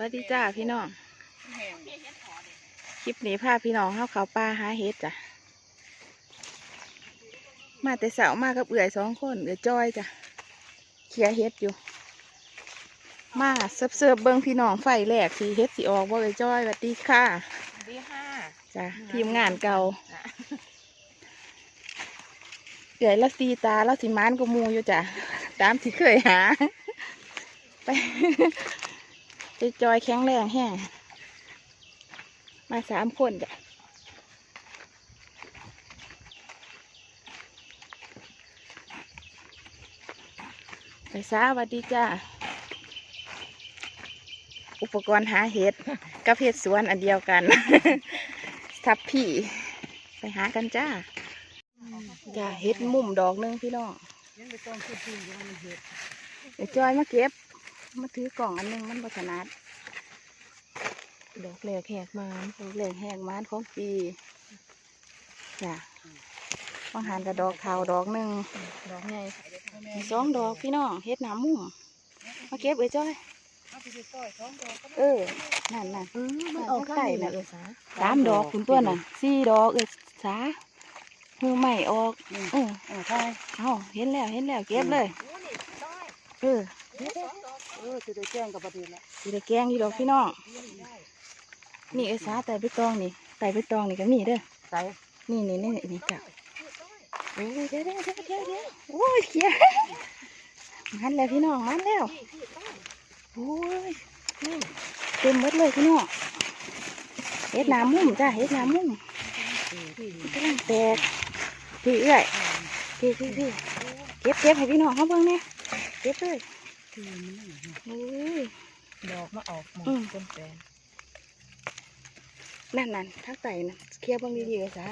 วัสดีจ้าพี่น้อง คลิปนี้พาพี่น้องเข้าเขาป่าหาเห็ดจ้ะ มาแต่เสามากับเอื่อยสองคนเอือยจอยจ้ะเคลียร์เห็ดอยู่ มาเสิร์ฟเสิร์ฟเบิ้งพี่น้องไฟแรกสีเห็ดสีออกบ่เอือยจอยสวัสดีค่ะดีค่ะจ้ะทีมงานเก่าเอื่อยละสีตาละสีมานก็มูอยู่จ้ะตามที่เคยหา ไป ไปจอยแข็งแรงแห้งมาสามคนจ้ะไปซาวัสดีจ้า อุปกรณ์หาเห็ดกับเห็ดสวนอันเดียวกัน ทับพี่ ไปหากันจ้า จ้าเห็ดมุมดอกหนึงพี่น้องเห็ดเดี๋ยวจอยมาเก็บ มาถือกล่องอันหนึงมันบัถนัดดอกแหลกแหกมานดอกแหลกแหกมานของปีจ้ะบางหันกับดอกขาวดอกหนึ่งดอกใหญ่มีสองดอกพี่น้องเฮ็ดหน้ำมุมมาเก็บเอ้ยจ้อยเอาไปซอยสองดอกก็เออนั่นน่ะเออมันออกข้างนี้นะเออสาสามดอกคุณตัวน่ะสี่ดอกเอ้ยสามือใหม่ออกเออเออใช่เอาเห็นแล้วเห็นแล้วเก็บเลยโอ้นี่ได้เออ เออจะได้แจ้งกับประเด็นละสิได้แกงอยู่ดอกพี่น้องนี่เอ้ยสาแต่ใบตองนี่แต่ใบตองนี่ก็มีเด้อใส่นี่นี่นี่นี่จ้ะโอ้ยเดี๋ยวเดี๋ยวเดี๋ยวเดี๋ยวเดี๋ยวโอ้ยเขียมันแล้วพี่น้องมันแล้วโอ้ยเต็มหมดเลยพี่น้องเฮ็ดน้ำมุมจ้ะเฮ็ดน้ำมุมกำลังแตกพี่เอื้อยพี่พี่พี่เก็บเก็บให้พี่น้องเขาเบิ่งเนี่ยเก็บเลย โอ้ย ดอกมาออกมาอืม ต้นแปลงนั่นนั่นทักไต่น่ะเคลียร์เบิ่งดีๆเลยจ้ะ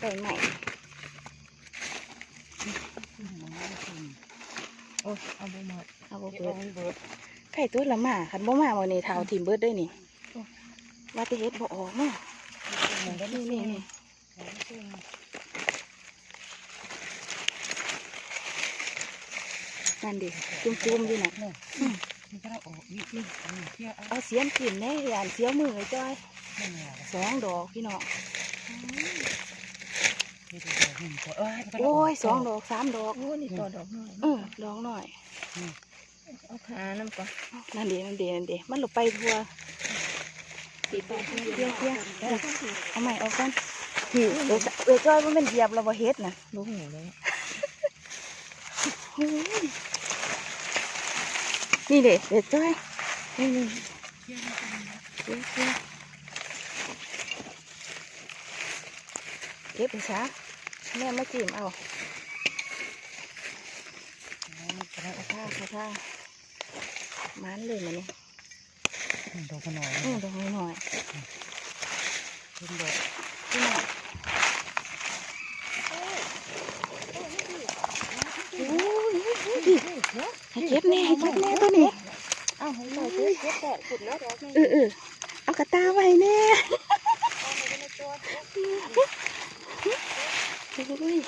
ไต่ใหม่โอ้เอาไปหมดเอาบ่เก็บเบิเอาดไปเบิดไข่ตัวละหมาคันบ่มาวันนี้เท่าทีมเบิดได้นี่ว่าแต่เฮ็ดบ่ออกเนาะมันก็นี่นี่นี่ นี่นี่นั่นดิจุ่มๆอยู่น่ะมันก็ออกนี่นี่นี่เที่ยวเอาเอาเสียมกินแน่ยานเสียวมือไอ้จ้อยไม่เหนื่อยสองดอกพี่น้องนี่ดอกหนึ่งก็เอ้ยโอ้ยสองดอกสามดอกโอ้นี่ต่อดอกหน่อยเออดอกหน่อยเอาขาน้ำก่อนนั่นดินั่นดินั่นดิมันหลบไปทัวตีไปเพี้ยเพี้ยเออเอาใหม่เอากันหิวเอ้ยเอ้ยจ้อยมันเป็นเหยียบเราบ่เฮ็ดน่ะลูกหูเลยโอ้ย นี่เด็ดเด็ดจ้อยนี่นี่เก็บเก็บเก็บไปซะแม่มาจิ้มเอาเอาท่าเอาท่ามันเลยมันนี่ดอกขน่อยอืมตรงนี้หน่อยเป็นดอกนี่หน่อยโอ้ยดิ ให้เก็บแน่ให้เก็บแน่ตัวนี้อ้าวให้ใส่เก็บเก็บแต่ขุดแล้วดอกนึงเออเออเอากระตาไว้แน่โอ้ย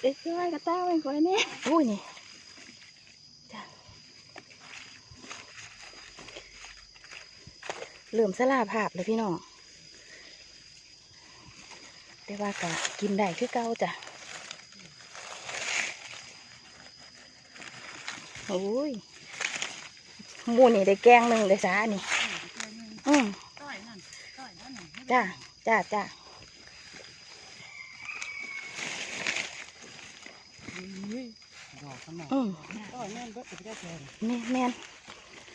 เด็กช่วยกระตาไว้ก่อนแน่โอ้ยนี่จ้ะเริ่มสลาภาพเลยพี่น้องแต่ว่าก็กินได้คือเก่าจ้ะ โอ้ยหมูนี่ได้แกงหนึ่งเลยจ้านี่ อืมต้อยนั่นต้อยนั่นจ้าจ้าจ้าดอกขน่อยอืมต้อยนั่นก็จะได้แทนนี่แม่น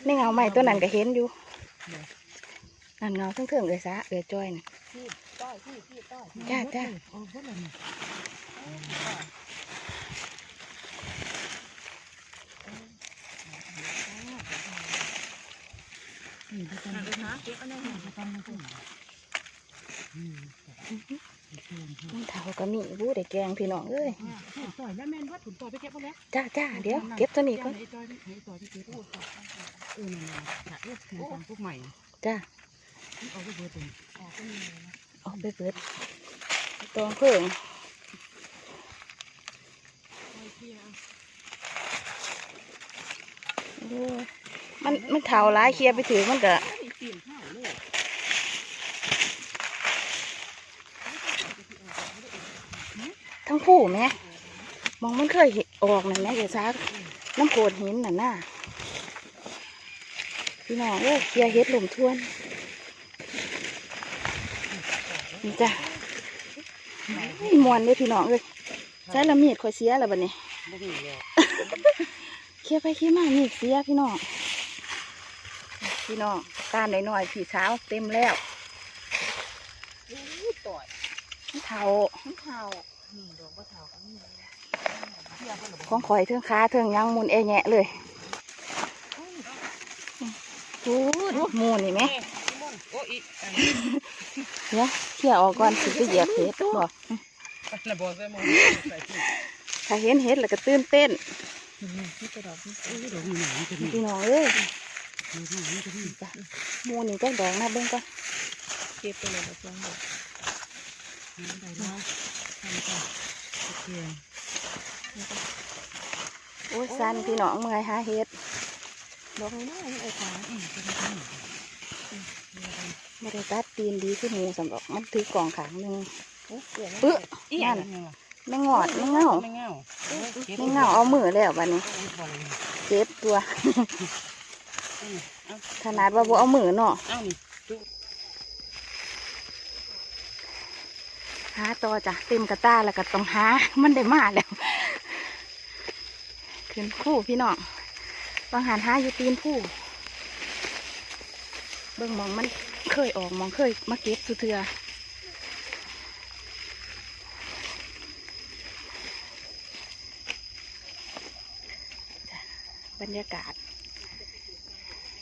นี่เงาใหม่ตัวนั้นก็เห็นอยู่นั่นเงาเทิงๆเลยซะเอือจ้อยน่ะพี่ต้อยพี่พี่ต้อยจ้าจ้า โอ้พวกเราเนี่ยนี่ที่ทำเก็บอะไรที่ทำมันขึ้นเถาก็มีบู้ได้แกงพี่น้องเอ้ยต่อยแล้วแม่นวัดถุนต่อยไปเก็บมาแล้วจ้าจ้าเดี๋ยวเก็บตัวนี้ก่อนอ้ต่อยไอ้ต่อยที่เออนั่นๆจะเลือกถึงทางพวกใหม่จ้าเอาไปเบอร์ตัวนี้ออกก็มีเออกไปเปิดตองเพิ่งโอ้ มันมันเถาหลายเคลียร์ไปถือมันก็มีปีนข้าวเลยทั้งผู้แหม่มองมันเคยเห็นออกนั่นแหม่เดี๋ยวซักน้ำโขดหินน่ะน่ะพี่น้องเอ้ยเคลียร์เฮ็ดหลุมทวนนี่จ้ะไม่มวนเลยพี่น้องเลยใช้ละมีดข่อยเสียแล้วบัดนี้บ่มีแล้วเคลียร์ไปเคลียร์มามีดเสียพี่น้อง พี่น้องตามหน่อยๆพี่สาวเต็มแล้วอู้ต่อยมันเถาทั้งข้าวนี่ดอกบ่เท่ากันนี่เที่ยวคนละบ่ของข่อยเทิงขาเทิงหยังมุนเอแงะเลยพูดหมูนี่ไหมแม่พี่มนต์โอ้อีอันเดี๋ยวเขี่ยออกก่อนสิไปเหยียบเห็ดบอกระบอกใส่หมอนใส่ที่ถ้าเห็นเห็ดแล้วก็ตื่นเต้นนี่กระดอกนี่อู้ดอกนี่หนาจะมีพี่น้องเอ้ยนี่หนา จ้ะมูนี่จักดอกนะเบิ่งก่อนเก็บไปเลยดอกสองดอกน้ำใบไม้ทำกันโอเคโอ้ยสั้นพี่น้องเมื่อยหาเห็ดดอกน้อยไอ้ขาไม่ได้ตัดตีนดีขึ้นหมูสำหรับมันถือกล่องขางหนึ่งโอ้เกลือเอ้อนั่นไม่งอดไม่เงาไม่เงาไม่เงาเอามือแล้วบัดนี้เจ็บตัว ขนาดว่าบ่เอามือเนาะเอานี่หาต่อจ้ะเต็มกระตาแล้วก็ต้องหา มันได้มาแล้ว ขึ้นผู้พี่น้องบางหันหาอยู่ตีนผู้เบิ่งหมองมันเคยออกหมองเคยมาเก็บสุเทือจ้ะบรรยากาศ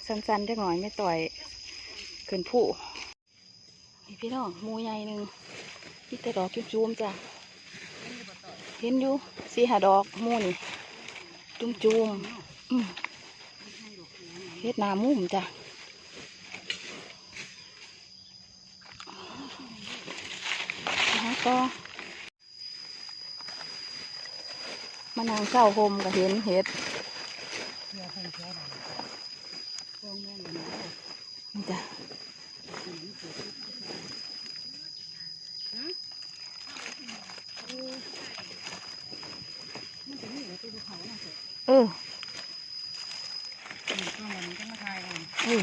สั้นๆจักหน่อยไม่ต่อยขึ้นผู้นี่พี่น้องมูใหญ่หนึ่งพี่แต่ดอกจุ้มๆจ้ะเห็นอยู่สี่หาดอกมูนี่จุ้มๆอืมเฮ็ดนามุ่มจ้ะแล้วก็มานั่งเศร้าโฮมก็เห็นเห็ด นี่จ้ะเออเออ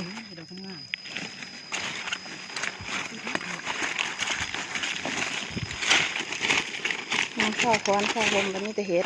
นั่งเศร้าคอนเศร้าโฮมกันนี่แต่เห็ด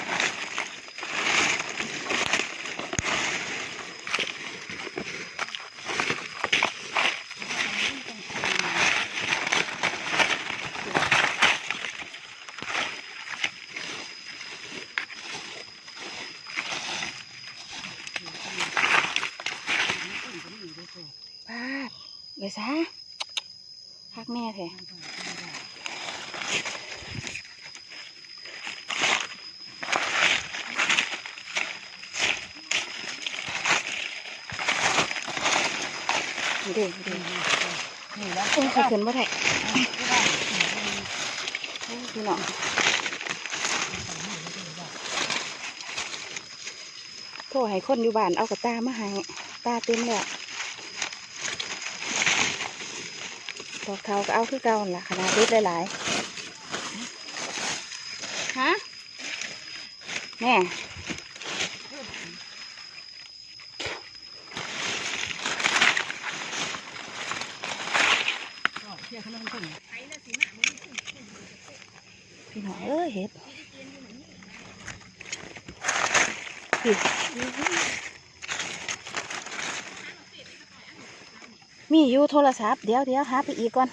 พาดเดี๋ยวซะ พักแม่แท้นี่เด้นี่เด้นี่แล้วเออเขาขึ้นบ่ได้โอ้ยพี่น้องโทรให้คนอยู่บ้านเอากระตามาให้ตาเต็มแล้ว ดอกเทาก็เอาคือเก่าหั่นล่ะขนาดเล็กหลายๆฮะแม่เที่ยวข้างนอกคนพี่น้องเอ้ยเห็ด มีอยู่โทรศัพท์เดี๋ยวเดี๋ยวหาไปอีกก่อน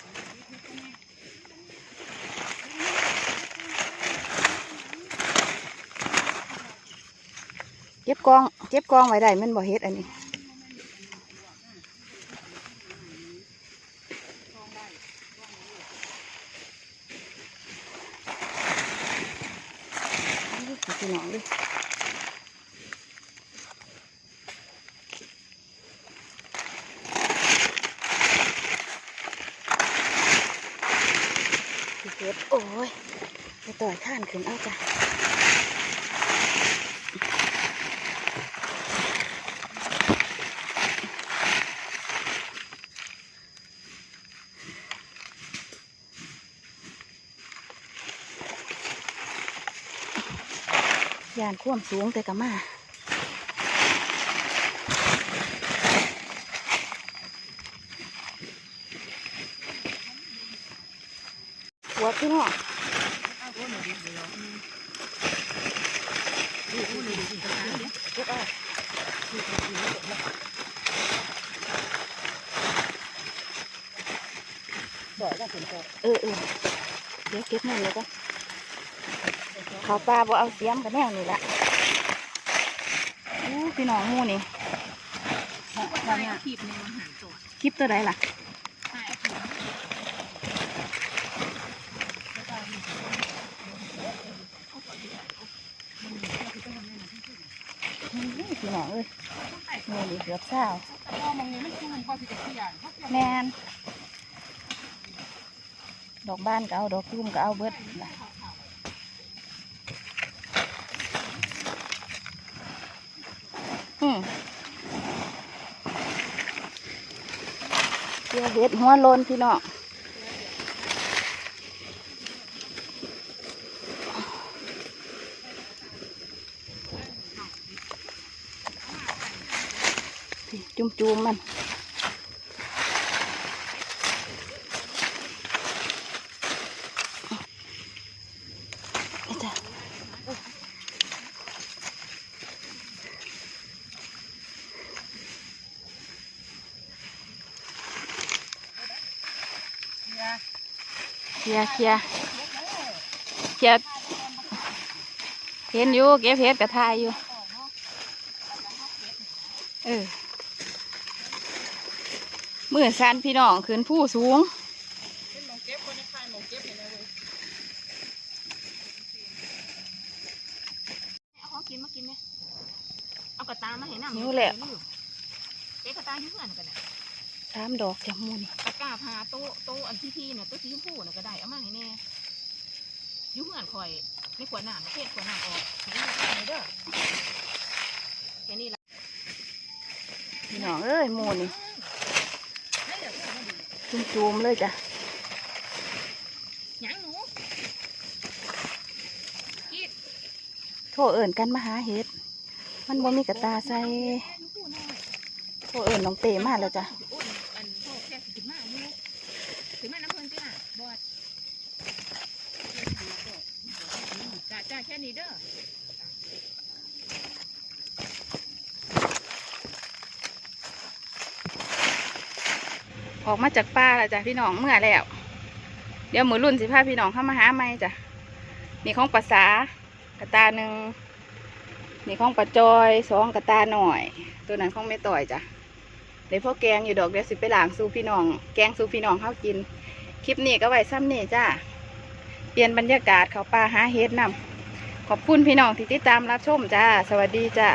เก็บกองเก็บกองไว้ได้มันบ่เฮ็ดอันนี้พี่น้องดิพี่ ขึ้นเอจ้ะยานควมสูงแต่กะมาหัวขึ้นห้อ เดี๋ยวเก็บเอาดูกระถางเดี๋ยวบ่อยก็ถึงจะเออเออเดี๋ยวเก็บเงินเลยก็เขาปลาบ่เอาเสียมกันแน่นี่ละอู้พี่น้องหมูนี่ว่าเนี่ยขีบในอาหารตัวคลิปตัวใดล่ะ ใช่ขีบ อื้อ พี่น้องเอ้ยหมูนี่เกือบเศร้าแต่พอมองนี้มันคือมันพอที่จะเสียเขาเสียแมนดอกบ้านก็เอา ดอกตุ้มก็เอาเบิดอืมเดี๋ยวเห็ดหัวโลนพี่น้องพี่ จุ่มๆมันนี่จ้ะเคลียร์เคลียร์เคลียร์เห็นอยู่เก็บเห็ดกระทายอยู่ เออ มือสันพี่น้องขึ้นผู้สูงเป็นมองเก็บคนในคายมองเก็บอย่างไรเลยเอาของกินมากินไหมเอากระตามาให้น้ำหิวแล้วเจ๊กระตาอยู่เพื่อนกันน่ะสามดอกจากมูนี่ตะกร้าพาโต๊ะโต๊ะอันที่พี่เนี่ยโต๊ะสีชมพูน่ะก็ได้เอามาให้แน่อยุ่งเงินคอยไม่ขวดน้ำเทศขวดน้ำออกให้นี่ไปเด้อแค่นี้ละพี่น้องเอ้ยหมูนี่ ไม่เดี๋ยวเพื่อนมาดู จุ่มจูมๆเลยจ้ะหยังหนูกีดโทรเอิ่นกันมาหาเห็ด มันบ่มีกระตาใส่ลูกผู้น้อยโทรเอิ่นน้องเปมาแล้วจ้ะอ้นอันโทษแค่สิถึงมาอยู่ถึงมาน้ำเพลินจ้าบอดจ้าจ้าแค่นี้เด้อ ออกมาจากป่าแล้วจ้ะพี่น้องเมื่อแล้ว เดี๋ยวมือรุ่นสิพาพี่น้องเข้ามาหาไม่จ้ะนี่ของภาษากระตาหนึ่งนี่ของปลาจอยสองกระตาหน่อย ตัวนั้นของไม่ต่อยจ้ะเดี๋ยวพ่อแกงอยู่ดอกเดี๋ยวสิไปล้างสู่พี่น้อง แกงสู่พี่น้องเข้ากิน คลิปนี้ก็ไว้ซ้ำนี่จ้ะเปลี่ยนบรรยากาศเขาป่าหาเฮ็ดนำขอบคุณพี่น้องที่ติดตามรับชมจ้า สวัสดีจ้า